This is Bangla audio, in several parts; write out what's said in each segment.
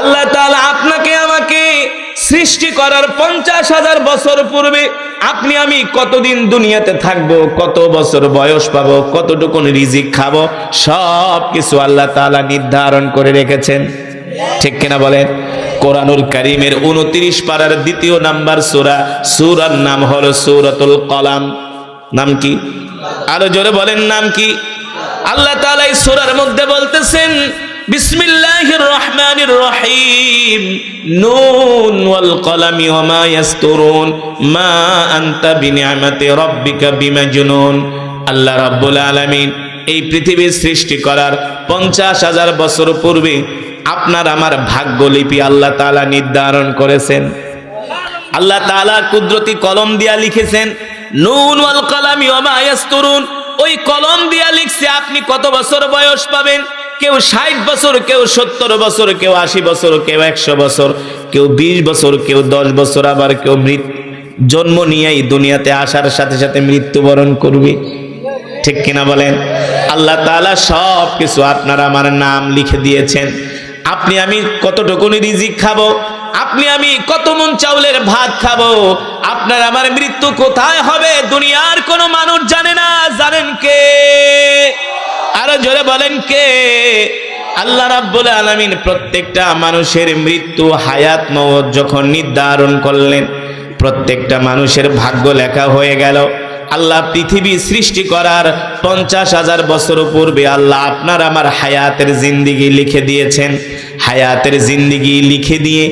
আল্লাহ তাআলা আপনাকে আমাকে সৃষ্টি করার পঞ্চাশ হাজার বছর পূর্বে আপনি আমি কতদিন দুনিয়াতে থাকব, কত বছর বয়স পাবো কতটুকু রিজিক খাব, সব কিছু আল্লাহ তাআলা নির্ধারণ করে রেখেছেন। ঠিক কিনা বলেন? কোরআনুল কারিমের উনত্রিশ পাড়ার দ্বিতীয় নাম্বার সূরা, সূরার নাম হলো সূরাতুল কলাম। নাম কি? আরও জোরে বলেন, নাম কি? আল্লাহ তাআলা এই সূরার মধ্যে বলতেছেন বিসমিল্লাহির রহমানির রহিম নুন ওয়াল কলামি ওয়া মা ইয়াসতুরুন। মা আনতা বিনিআমাতি রাব্বিকা বিমাজনুন। আল্লাহ রাব্বুল আলামিন এই পৃথিবীর সৃষ্টি করার পঞ্চাশ হাজার বছর পূর্বে আপনার আমার ভাগ্যলিপি আল্লাহ তাআলা নির্ধারণ করেছেন। আল্লাহ তাআলা কুদরতি কলম দিয়া লিখেছেন, নুন ওয়াল কলামি ওয়া মা ইয়াসতুরুন। ওই কলম দিয়া লিখছে আপনি কত বছর বয়স পাবেন? কেউ ষাট বছর, কেউ সত্তর বছর, কেউ আশি বছর, কেউ একশো বছর, কেউ বিশ বছর, কেউ দশ বছর, আবার কেউ জন্ম নিয়েই দুনিয়াতে আসার সাথে সাথে মৃত্যুবরণ করবে। ঠিক কিনা বলেন? আল্লাহ তাআলা সব কিছু আপনার আমার নাম লিখে দিয়েছেন। আপনি আমি কতটুকুনি রিজিক খাব? আপনি আমি কত মন চাউলের ভাত খাব? আপনার আমার মৃত্যু কোথায় হবে? দুনিয়ার কোনো মানুষ জানে না। জানেন কে? আরও জোরে বলেন কে? আল্লাহ রাব্বুল আলামিন প্রত্যেকটা মানুষের মৃত্যু, হায়াত, মওত যখন নির্ধারণ করলেন, প্রত্যেকটা মানুষের ভাগ্য লেখা হয়ে গেল। আল্লাহ পৃথিবী সৃষ্টি করার পঞ্চাশ হাজার বছর পূর্বে আল্লাহ আপনার আমার হায়াতের জিন্দিগি লিখে দিয়েছেন। হায়াতের জিন্দিগি লিখে দিয়ে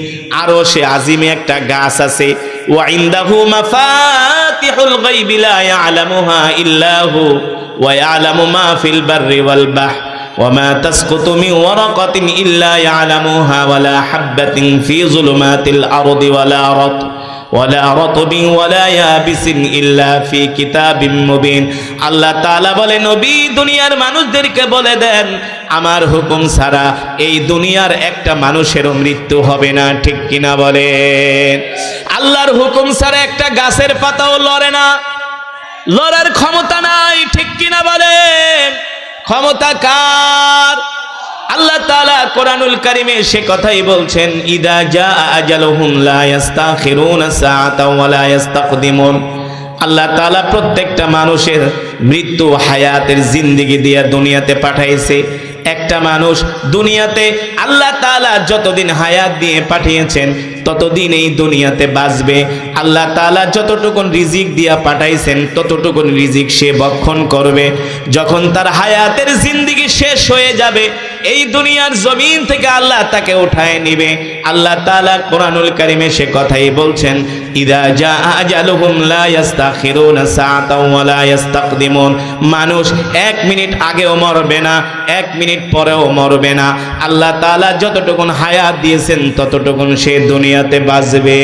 আরও সে আজিমে একটা গাছ আছে। ওয়াইন্দাহু মাফাতিহুল গায়বি লা ইয়ালামুহা ইল্লাহু। ওয়া ইয়ালামু মা ফিল বাররি ওয়াল বাহর وما تسقط من ورقة إلا يعلمها ولا حبة في ظلمات الأرض ولا رطب ولا رطب ولا يابس إلا في كتاب مبين আল্লাহ তাআলা বলে নবী দুনিয়ার মানুষদেরকে বলে দেন আমার হুকুম ছাড়া এই দুনিয়ার একটা মানুষেরও মৃত্যু হবে না ঠিক কিনা বলেন আল্লাহর হুকুম ছাড়া একটা গাছের পাতাও লড়ে না লড়ার ক্ষমতা নাই ঠিক কিনা বলেন ক্ষমতা কার? আল্লাহ তাআলা কোরআনুল কারিমে সে কথাই বলছেন, ইদা জা আজালুহুম লা ইস্তাখিরুনা সাআতাও ওয়া লা ইস্তাকদিমুন আল্লাহ তাআলা প্রত্যেকটা মানুষের মৃত্যু হায়াতের জিন্দেগি দিয়ে দুনিয়াতে পাঠাইছে। একটা মানুষ দুনিয়াতে আল্লাহ তাআলা যতদিন হায়াত দিয়ে পাঠিয়েছেন ততদিন এই দুনিয়াতে বাঁচবে। আল্লাহ তালা যতটুকুন রিজিক দিয়া পাঠাইছেন, ততটুকুন রিজিক সে বক্ষণ করবে। যখন তার হায়াতের জিন্দিগি শেষ হয়ে যাবে, এই দুনিয়ার জমিন থেকে আল্লাহ তাকে উঠায় নিবে। আল্লাহ তাআলা কোরআনুল কারিমে সে কথাই বলছেন, ইদা ইস্তাকদিমুন মানুষ এক মিনিট আগেও মরবে না, এক মিনিট পরেও মরবে না। আল্লাহ তাআলা যতটুকুন হায়াত দিয়েছেন, ততটুকুন সে দুনিয়াতে বাঁচবে